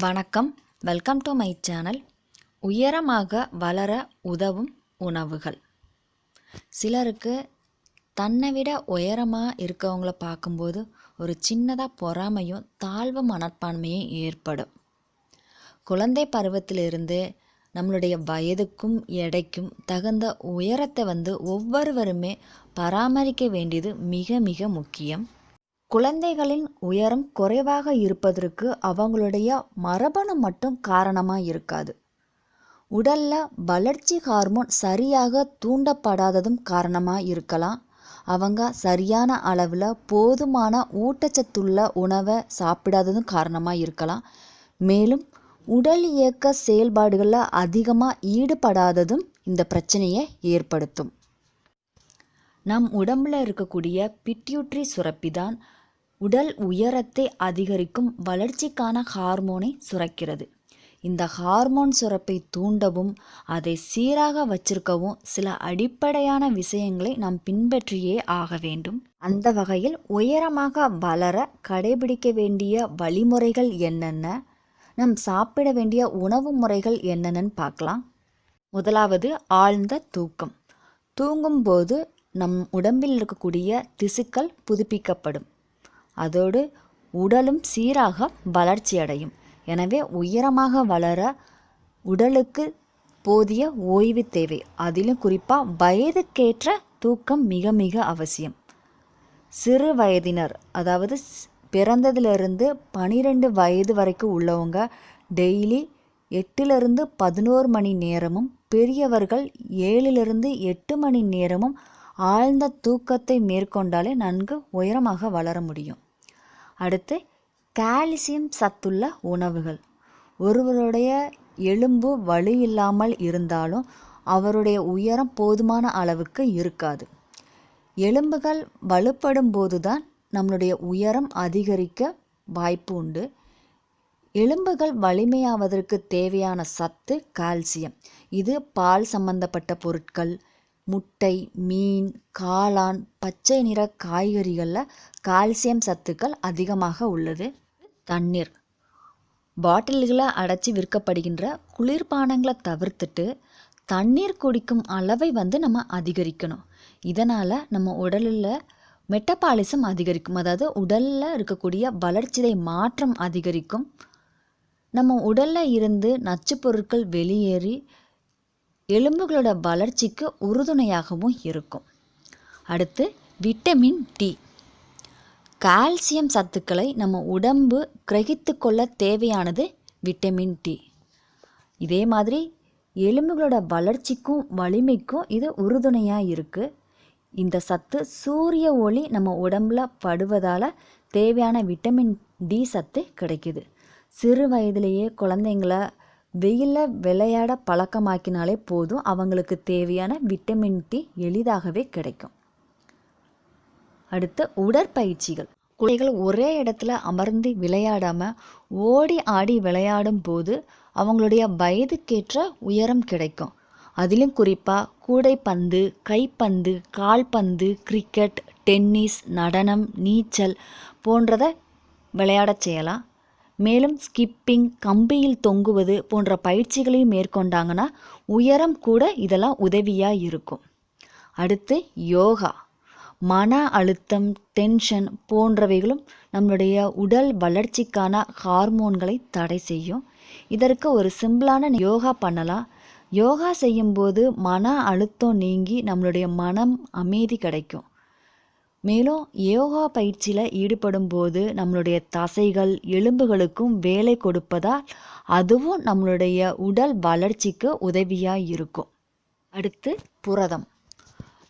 வணக்கம். Welcome to my channel உயரமாக வளர உதவும் உணவுகள். சிலருக்கு தன்னை விட உயரமாக இருக்கவங்கள பார்க்கும்போது ஒரு சின்னதாக பொறாமையும் தாழ்வு மனப்பான்மையும் ஏற்படும். குழந்தை பருவத்திலிருந்து நம்மளுடைய வயதுக்கும் எடைக்கும் தகுந்த உயரத்தை வந்து ஒவ்வொருவருமே பராமரிக்க வேண்டியது மிக மிக முக்கியம். குழந்தைகளின் உயரம் குறைவாக இருப்பதற்கு அவங்களுடைய மரபணு மட்டும் காரணமாக இருக்காது. உடல்ல வளர்ச்சி ஹார்மோன் சரியாக தூண்டப்படாததும் காரணமாக இருக்கலாம். அவங்க சரியான அளவில் போதுமான ஊட்டச்சத்துள்ள உணவை சாப்பிடாததும் காரணமாக இருக்கலாம். மேலும் உடல் இயக்க செயல்பாடுகளில் அதிகமாக ஈடுபடாததும் இந்த பிரச்சனையை ஏற்படுத்தும். நம் உடம்பில் இருக்கக்கூடிய பிட்யூட்ரி சுரப்பி தான் உடல் உயரத்தை அதிகரிக்கும் வளர்ச்சிக்கான ஹார்மோனை சுரக்கிறது. இந்த ஹார்மோன் சுரப்பை தூண்டவும் அதை சீராக வச்சிருக்கவும் சில அடிப்படையான விஷயங்களை நாம் பின்பற்றியே ஆக வேண்டும். அந்த வகையில் உயரமாக வளர கடைபிடிக்க வேண்டிய வழிமுறைகள் என்னென்ன? நம் சாப்பிட வேண்டிய உணவு முறைகள் என்னென்னு பார்க்கலாம். முதலாவது ஆழ்ந்த தூக்கம். தூங்கும்போது நம் உடம்பில் இருக்கக்கூடிய திசுக்கள் புதுப்பிக்கப்படும். அதோடு உடலும் சீராக வளர்ச்சி அடையும் எனவே உயரமாக வளர உடலுக்கு போதிய ஓய்வு தேவை. அதிலும் குறிப்பாக வயதுக்கேற்ற தூக்கம் மிக மிக அவசியம். சிறு வயதினர் அதாவது பிறந்ததிலிருந்து பனிரெண்டு வயது வரைக்கும் உள்ளவங்க டெய்லி எட்டிலிருந்து பதினோரு மணி நேரமும் பெரியவர்கள் ஏழிலிருந்து எட்டு மணி நேரமும் ஆழ்ந்த தூக்கத்தை மேற்கொண்டாலே நன்கு உயரமாக வளர முடியும். அடுத்து கால்சியம் சத்துள்ள உணவுகள். ஒருவருடைய எலும்பு வலு இல்லாமல் இருந்தாலும் அவருடைய உயரம் போதுமான அளவுக்கு இருக்காது. எலும்புகள் வலுப்படும் போதுதான் நம்மளுடைய உயரம் அதிகரிக்க வாய்ப்பு உண்டு. எலும்புகள் வலிமையாவதற்கு தேவையான சத்து கால்சியம். இது பால் சம்பந்தப்பட்ட பொருட்கள் முட்டை மீன் காளான் பச்சை நிற காய்கறிகளில் கால்சியம் சத்துக்கள் அதிகமாக உள்ளது. தண்ணீர். பாட்டில்களை அடைச்சி விற்கப்படுகின்ற குளிர்பானங்களை தவிர்த்துட்டு தண்ணீர் குடிக்கும் அளவை வந்து நம்ம அதிகரிக்கணும். இதனால் நம்ம உடலில் மெட்டபாலிசம் அதிகரிக்கும். அதாவது உடலில் இருக்கக்கூடிய வளர்ச்சிதை மாற்றம் அதிகரிக்கும். நம்ம உடலில் இருந்து நச்சு பொருட்கள் வெளியேறி எலும்புகளோட வளர்ச்சிக்கு உறுதுணையாகவும் இருக்கும். அடுத்து விட்டமின் டி. கால்சியம் சத்துக்களை நம்ம உடம்பு கிரகித்து கொள்ள தேவையானது விட்டமின் டி. இதே மாதிரி எலும்புகளோட வளர்ச்சிக்கும் வலிமைக்கும் இது உறுதுணையாக இருக்குது இந்த சத்து சூரிய ஒளி நம்ம உடம்புல படுவதால் தேவையான விட்டமின் டி சத்து கிடைக்குது. சிறு வயதிலேயே குழந்தைங்கள வெயிலில் விளையாட பழக்கமாக்கினாலே போதும். அவங்களுக்கு தேவையான விட்டமின் டி எளிதாகவே கிடைக்கும். அடுத்து உடற்பயிற்சிகள். குழந்தைகள் ஒரே இடத்துல அமர்ந்து விளையாடாமல் ஓடி ஆடி விளையாடும் போது அவங்களுடைய வயதுக்கேற்ற உயரம் கிடைக்கும். அதிலும் குறிப்பாக கூடைப்பந்து கைப்பந்து கால்பந்து கிரிக்கெட் டென்னிஸ் நடனம் நீச்சல் போன்றதை விளையாடச் செய்யலாம். மேலும் ஸ்கிப்பிங் கம்பியில் தொங்குவது போன்ற பயிற்சிகளையும் மேற்கொண்டாங்கன்னா உயரம் கூட இதெல்லாம் உதவியாக இருக்கும். அடுத்து யோகா. மன அழுத்தம் டென்ஷன் போன்றவைகளும் நம்மளுடைய உடல் வளர்ச்சிக்கான ஹார்மோன்களை தடை செய்யும். இதற்கு ஒரு சிம்பிளான யோகா பண்ணலாம். யோகா செய்யும்போது மன அழுத்தம் நீங்கி நம்மளுடைய மனம் அமைதி கிடைக்கும். மேலும் யோகா பயிற்சியில் ஈடுபடும் போது நம்மளுடைய தசைகள் எலும்புகளுக்கும் வேலை கொடுப்பதால் அதுவும் நம்மளுடைய உடல் வளர்ச்சிக்கு உதவியாக இருக்கும். அடுத்து புரதம்.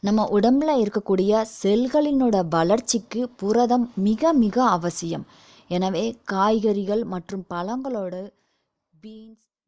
நம்ம உடம்புல இருக்கக்கூடிய செல்களினோட வளர்ச்சிக்கு புரதம் மிக மிக அவசியம். எனவே காய்கறிகள் மற்றும் பழங்களோட பீன்ஸ்